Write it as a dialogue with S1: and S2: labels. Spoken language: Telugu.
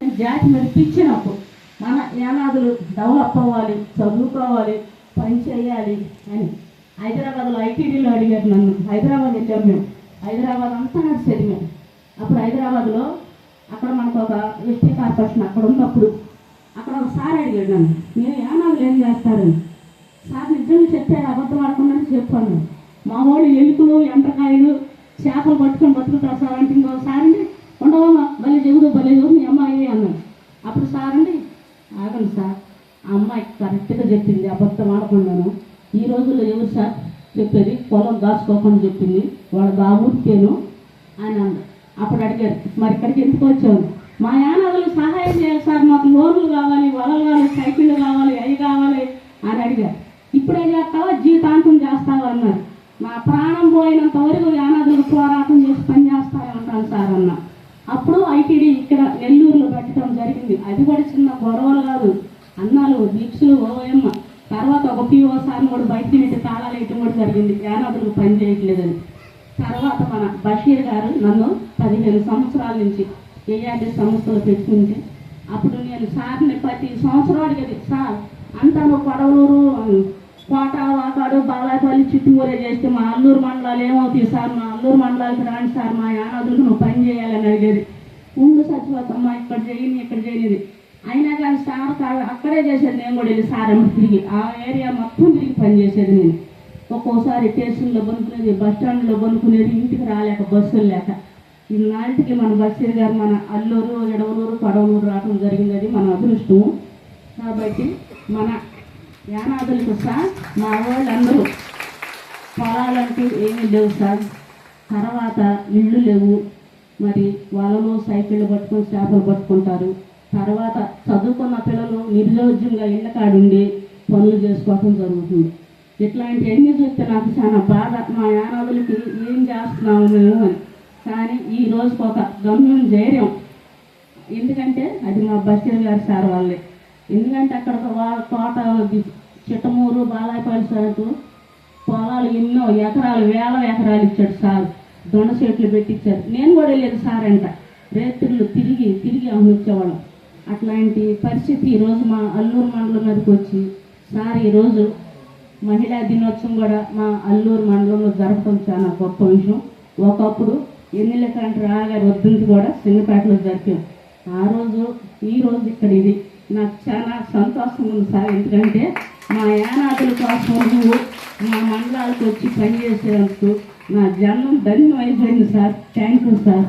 S1: జాతి మీద పిచ్చినప్పుడు మన యానాదులు డెవలప్ అవ్వాలి చదువుకోవాలి పని చేయాలి అని హైదరాబాద్లో ఐటీడీలో అడిగారు నన్ను. హైదరాబాద్ వెళ్ళాం మేము హైదరాబాద్ అంతా నాకు చదివాం అప్పుడు హైదరాబాద్లో అక్కడ మనకు ఒక ఎస్టీ కార్పొరేషన్ అక్కడ ఉన్నప్పుడు అక్కడ ఒక సార్ అడిగాడు నన్ను. నేను యానాదులు ఏం చేస్తారని? సార్ నిజంగా చెప్పాడు అబద్ధం ఆడకుండా చెప్పాను. మా వాళ్ళు ఎలుకలు ఎండ్రకాయలు చేపలు పట్టుకొని బతుకుతారు సార్. అంటే ఇంకో సార్ అండి ఉండవమ్మా భలే చెబుదు భలే అప్పుడు సార్ అండి. ఆగండి సార్. ఆ అమ్మాయి కరెక్ట్గా చెప్పింది అబద్ధం ఆడకుండాను. ఈ రోజుల్లో ఎవరు సార్ చెప్పేది? పొలం దాచుకోకుండా చెప్పింది. వాడు బాబుకేను అని అన్నాడు అప్పుడు అడిగారు మరి ఇక్కడికి ఎందుకు వచ్చావు? మా యానాదులు సహాయం చేయాలి సార్. మాకు లోన్లు కావాలి వలలు కావాలి సైకిళ్ళు కావాలి అవి కావాలి అని అడిగారు. ఇప్పుడే చేస్తావా? జీవితాంతం చేస్తావా? అన్నారు. మా ప్రాణం పోయినంత వరకు యానాదులకు పోరాటం చేసి పని చేస్తానే సార్ అన్న. అప్పుడు ఐటీడీ ఇక్కడ నెల్లూరు పెట్టడం అది కూడా చిన్న గొడవలు కాదు. అన్నాలు దీక్షలు ఎమ్మ తర్వాత ఒక పిఓ సార్ని కూడా బయట తినేసి తాళాలు వేయటం కూడా జరిగింది. జ్ఞానాదులకు పని చేయట్లేదని. తర్వాత మన బషీర్ గారు నన్ను పదిహేను సంవత్సరాల నుంచి ఏఆర్డి సంస్థలు పెట్టుకుంటే అప్పుడు నేను సార్ని ప్రతి సంవత్సరం అడిగేది సార్ అంతా పడవలూరు కోట వాకాడు బాలాపల్లి చిట్టుమూరే చేస్తే మా అల్లూరు మండలాలు ఏమవుతాయి సార్? మా అల్లూరు మండలాలకు రాండి సార్. మా యానాదులకు నువ్వు పని చేయాలని అడిగేది. ఉండు సచివతమ్మ ఇక్కడ చేయని ఇక్కడ చేయలేదు అయినా కానీ సార్ అక్కడే చేసేది నేను కూడా వెళ్ళి సార్ అమ్మ తిరిగి. ఆ ఏరియా మొత్తం తిరిగి పని చేసేది నేను. ఒక్కోసారి స్టేషన్లో బనుకునేది బస్ స్టాండ్లో బనుకునేది ఇంటికి రాలేక బస్సులు లేక. ఇన్నాటికి మన బస్సీర్ గారు మన అల్లూరు ఎడవలూరు పడవలూరు రావడం జరిగింది అది మన అదృష్టం కాబట్టి మన యానాదులకు సార్ మా వాళ్ళందరూ పొలాలంటూ ఏమీ లేవు సార్. తర్వాత ఇళ్ళు లేవు. మరి వాళ్ళను సైకిళ్ళు పట్టుకొని చేపలు పట్టుకుంటారు. తర్వాత చదువుకున్న పిల్లలు నిర్యోజ్యంగా ఇళ్ళ కాడుండి పనులు చేసుకోవటం జరుగుతుంది. ఇట్లాంటివన్నీ చూస్తే నాకు చాలా బాధ. మా యానాదులకి ఏం చేస్తున్నాము మేము అని. కానీ ఈ రోజుకి ఒక గమ్యం ధైర్యం. ఎందుకంటే అది మా బషీర్ గారి సార్ వాళ్ళే. ఎందుకంటే అక్కడ వాళ్ళ తోట చిట్టమూరు బాలాయపల్లి సార్కు పొలాలు ఎన్నో ఎకరాలు వేల ఎకరాలు ఇచ్చాడు సార్. దొండ చెట్లు పెట్టించారు నేను కూడా వెళ్ళేది సార్ అంట. రేత్రులు తిరిగి తిరిగి అమ్మిచ్చేవాళ్ళం అట్లాంటి పరిస్థితి ఈరోజు మా అల్లూరు మండలం మీదకి వచ్చి సార్ ఈరోజు మహిళా దినోత్సవం కూడా మా అల్లూరు మండలంలో జరపడం చాలా గొప్ప విషయం. ఒకప్పుడు ఎన్నెల కంటే రాగారి వద్దుంది కూడా సింగపేటలో జరిపాం. ఆ రోజు ఈ రోజు ఇక్కడ ఇది. నాకు చాలా సంతోషం ఉంది సార్. ఎందుకంటే మా యానాదుల కోసం నువ్వు మా మండలాలకు వచ్చి పనిచేసేందుకు నా జన్మం ధన్యమైపోయింది సార్. Thank you sir